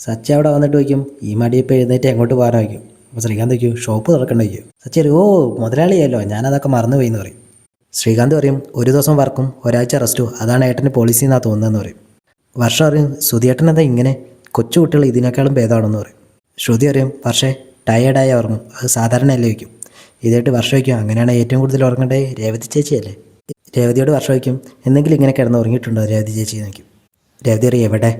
സച്ചി അവിടെ വന്നിട്ട് വയ്ക്കും. ഈ മടി ഇപ്പോൾ എഴുന്നേറ്റ് എങ്ങോട്ട് പോകാൻ വയ്ക്കും. അപ്പോൾ ശ്രീകാന്ത് വയ്ക്കും ഷോപ്പ് തുറക്കണ്ട? വയ്ക്കും സച്ചി ഒരു ഓ മുതലാളിയല്ലോ ഞാനതൊക്കെ മറന്നു പോയി എന്ന് പറയും. ശ്രീകാന്ത് പറയും ഒരു ദിവസം വർക്കും ഒരാഴ്ച റെസ്റ്റും അതാണ് ഏട്ടന്റെ പോളിസി എന്നാണ് തോന്നുന്നതെന്ന് പറയും. വർഷ പറയും ശ്രുതിയേട്ടൻ എന്താ ഇങ്ങനെ? കൊച്ചു കുട്ടികൾ ഇതിനേക്കാളും ഭേദമാണെന്ന് പറയും. ശ്രുതി പറയും പക്ഷേ ടയേർഡായി ഉറങ്ങും അത് സാധാരണയല്ലേ വയ്ക്കും ഇതായിട്ട് വർഷം വയ്ക്കും അങ്ങനെയാണ് ഏറ്റവും കൂടുതൽ ഉറങ്ങേണ്ടത് രേവതി ചേച്ചിയല്ലേ? രേവതിയോട് വർഷം വയ്ക്കും എന്തെങ്കിലും ഇങ്ങനെ കിടന്ന് ഉറങ്ങിയിട്ടുണ്ടോ രേവതി ചേച്ചി? നോക്കും രേവതി അറിയാം എവിടെ?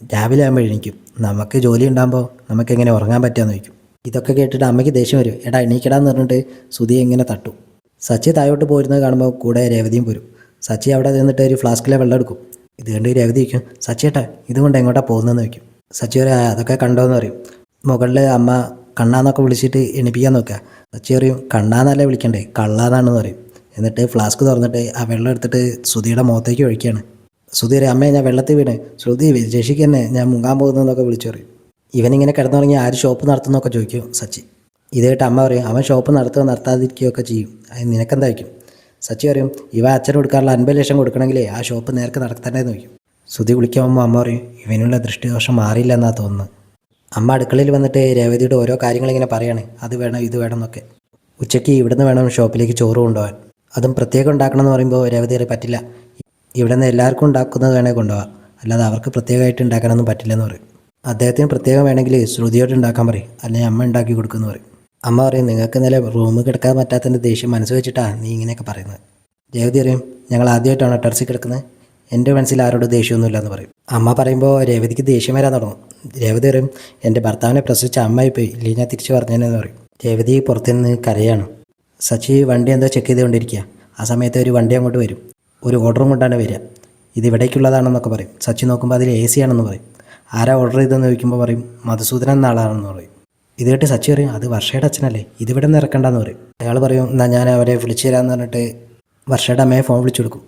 രാവിലെ ആകുമ്പോൾ എണീക്കും. നമുക്ക് ജോലി ഉണ്ടാകുമ്പോൾ നമുക്ക് എങ്ങനെ ഉറങ്ങാൻ പറ്റുമെന്ന് ചോദിക്കും. ഇതൊക്കെ കേട്ടിട്ട് അമ്മയ്ക്ക് ദേഷ്യം വരും. എടാ എണീക്കടാന്ന് പറഞ്ഞിട്ട് സുധി എങ്ങനെ തട്ടു. സച്ചി താഴോട്ട് പോരുന്നത് കാണുമ്പോൾ കൂടെ രേവതിയും പോരും. സച്ചി അവിടെ നിന്നിട്ട് ഒരു ഫ്ലാസ്കിലെ വെള്ളം എടുക്കും. ഇത് കണ്ട് രേവതി വയ്ക്കും സച്ചിയേട്ടാ ഇതുകൊണ്ട് എങ്ങോട്ടാ പോകുന്നതെന്ന് വയ്ക്കും സച്ചി ഒരു "ആ, അതൊക്കെ കണ്ടോന്ന് പറയും. മുകളിൽ അമ്മ കണ്ണാന്നൊക്കെ വിളിച്ചിട്ട് എണിപ്പിക്കാൻ നോക്കുക സച്ചി പറയും കണ്ണാന്നല്ലേ വിളിക്കണ്ടേ? കള്ളാന്നാണെന്ന് പറയും. എന്നിട്ട് ഫ്ലാസ്ക് തുറന്നിട്ട് ആ വെള്ളം എടുത്തിട്ട് സുധിയുടെ മുഖത്തേക്ക് ഒഴിക്കുകയാണ്. ശ്രുതി അമ്മേ ഞാൻ വെള്ളത്തിൽ വീണ്. ശ്രുതി രക്ഷിക്കന്നെ ഞാൻ മുങ്ങാൻ പോകുന്നതെന്നൊക്കെ വിളിച്ചു പറയും. ഇവനിങ്ങനെ കിടന്നുറങ്ങി ആര് ഷോപ്പ് നടത്തുന്നൊക്കെ ചോദിക്കും സച്ചി. ഇത് കേട്ട് അമ്മ പറയും അവൻ ഷോപ്പ് നടത്തുകയോ നടത്താതിരിക്കുകയൊക്കെ ചെയ്യും. അത് നിനക്കെന്തായിരിക്കും? സച്ചി പറയും ഇവ അച്ഛൻ കൊടുക്കാറുള്ള അൻപത് ലക്ഷം കൊടുക്കണമെങ്കിലേ ആ ഷോപ്പ് നേരത്തെ നടത്തണ്ടേ നോക്കും സുധി വിളിക്കുമ്പോൾ അമ്മ പറയും ഇവനുള്ള ദൃഷ്ടിദോഷം മാറിയില്ല എന്നാ തോന്നുന്നത് അമ്മ അടുക്കളയിൽ വന്നിട്ട് രേവതിയുടെ ഓരോ കാര്യങ്ങളിങ്ങനെ പറയാണ് അത് വേണം ഇത് വേണം എന്നൊക്കെ. ഉച്ചയ്ക്ക് ഇവിടുന്ന് വേണം ഷോപ്പിലേക്ക് ചോറ് കൊണ്ടുപോകാൻ. അതും പ്രത്യേകം ഉണ്ടാക്കണം എന്ന് പറയുമ്പോൾ രേവതി പറ്റില്ല. ഇവിടെ നിന്ന് എല്ലാവർക്കും ഉണ്ടാക്കുന്നത് വേണേൽ കൊണ്ടുപോകാം അല്ലാതെ അവർക്ക് പ്രത്യേകമായിട്ട് ഉണ്ടാക്കാനൊന്നും പറ്റില്ലെന്ന് പറയും. അദ്ദേഹത്തിന് പ്രത്യേകം വേണമെങ്കിൽ ശ്രുതിയോട് ഉണ്ടാക്കാൻ പറയും. അല്ലെങ്കിൽ അമ്മ ഉണ്ടാക്കി കൊടുക്കുമെന്ന് പറയും. അമ്മ പറയും നിങ്ങൾക്ക് ഇന്നലെ റൂമിൽ കിടക്കാൻ പറ്റാത്തതിന്റെ ദേഷ്യം മനസ്സ് വെച്ചിട്ടാണ് നീ ഇങ്ങനെയൊക്കെ പറയുന്നത്. രേവതി പറയും ഞങ്ങൾ ആദ്യമായിട്ടാണ് ടെറസിൽ കിടക്കുന്നത്? എന്റെ മനസ്സിൽ ആരോട് ദേഷ്യമൊന്നുമില്ല എന്ന് പറയും. അമ്മ പറയുമ്പോൾ രേവതിക്ക് ദേഷ്യം വരാൻ തുടങ്ങും. രേവതി പറയും എന്റെ ഭർത്താവിനെ പ്രസവിച്ച അമ്മ പോയി. ഇല്ലെങ്കിൽ ഞാൻ തിരിച്ചു പറഞ്ഞേനെന്ന് പറയും. രേവതി പുറത്തുനിന്ന് കരയാണ്. സച്ചി വണ്ടി എന്തോ ചെക്ക് ചെയ്തുകൊണ്ടിരിക്കുക ആ സമയത്ത് ഒരു വണ്ടി അങ്ങോട്ട് വരും. ഒരു ഓർഡറും കൊണ്ടാണ് വരിക. ഇത് ഇവിടേക്കുള്ളതാണെന്നൊക്കെ പറയും. സച്ചി നോക്കുമ്പോൾ അതിൽ എ സി ആണെന്ന് പറയും. ആരാ ഓർഡർ ചെയ്തെന്ന് ചോദിക്കുമ്പോൾ പറയും മധുസൂദനൻ എന്ന ആളാണെന്ന് പറയും. ഇത് കേട്ട് സച്ചി പറയും അത് വർഷയുടെ അച്ഛനല്ലേ? ഇത് ഇവിടെ നിന്ന് ഇറക്കണ്ടെന്ന് പറയും. അയാൾ പറയും എന്നാൽ ഞാൻ അവരെ വിളിച്ചു തരാമെന്ന് പറഞ്ഞിട്ട് വർഷയുടെ അമ്മയെ ഫോൺ വിളിച്ചു കൊടുക്കും.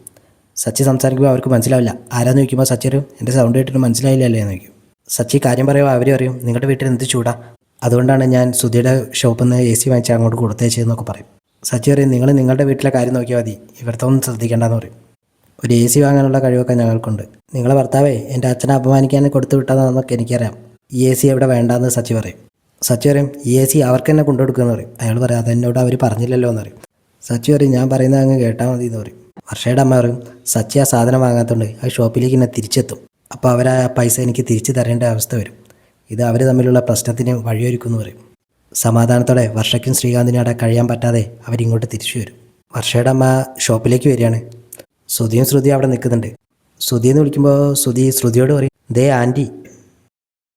സച്ചി സംസാരിക്കുമ്പോൾ അവർക്ക് മനസ്സിലാവില്ല. ആരാന്ന് ചോദിക്കുമ്പോൾ സച്ചി പറയും എന്റെ സൗണ്ട് കേട്ടിട്ട് മനസ്സിലായില്ലല്ലേ? എന്ന് ചോദിക്കും. സച്ചി കാര്യം പറയുമ്പോൾ അവർ അറിയും നിങ്ങളുടെ വീട്ടിൽ എന്ത് ചൂടാ? അതുകൊണ്ടാണ് ഞാൻ സുധിയുടെ ഷോപ്പിൽ നിന്ന് എ സി വാങ്ങിച്ച് അങ്ങോട്ട് കൊടുത്തേച്ചതെന്നൊക്കെ പറയും. സച്ചി പറയും നിങ്ങൾ നിങ്ങളുടെ വീട്ടിലെ കാര്യം നോക്കിയാൽ മതി. ഇവിടുത്തെ ഒന്നും ശ്രദ്ധിക്കേണ്ടെന്ന് പറയും. ഒരു എ സി വാങ്ങാനുള്ള കഴിവൊക്കെ ഞങ്ങൾക്കുണ്ട്. നിങ്ങളെ ഭർത്താവേ എന്റെ അച്ഛനെ അപമാനിക്കാൻ കൊടുത്തു വിട്ടതാണെന്നൊക്കെ എനിക്കറിയാം. ഈ എ സി എവിടെ വേണ്ടാന്ന് സച്ചി പറയും. സച്ചി പറയും ഈ എ സി അവർക്ക് തന്നെ കൊണ്ടുകൊടുക്കുമെന്ന് പറയും. അയാൾ പറയും അതെന്നോട് അവർ പറഞ്ഞില്ലല്ലോ എന്ന് പറയും. സച്ചി പറയും ഞാൻ പറയുന്നത് അങ്ങ് കേട്ടാൽ മതി എന്ന് പറയും. വർഷയുടെ അമ്മ പറയും സച്ചി ആ സാധനം വാങ്ങാത്തതുകൊണ്ട് ആ ഷോപ്പിലേക്ക് എന്നെ തിരിച്ചെത്തും. അപ്പോൾ അവർ ആ പൈസ എനിക്ക് തിരിച്ചു തരേണ്ട അവസ്ഥ വരും. ഇത് അവർ തമ്മിലുള്ള പ്രശ്നത്തിന് വഴിയൊരുക്കുമെന്ന് പറയും. സമാധാനത്തോടെ വർഷയ്ക്കും ശ്രീകാന്തിനും അവിടെ കഴിയാൻ പറ്റാതെ അവരിങ്ങോട്ട് തിരിച്ചു വരും. വർഷയുടെ അമ്മ ഷോപ്പിലേക്ക് വരികയാണ്. ശ്രുതിയും ശ്രുതി അവിടെ നിൽക്കുന്നുണ്ട്. ശ്രുതി എന്ന് വിളിക്കുമ്പോൾ ശ്രുതി ശ്രുതിയോട് പറയും ദേ ആന്റി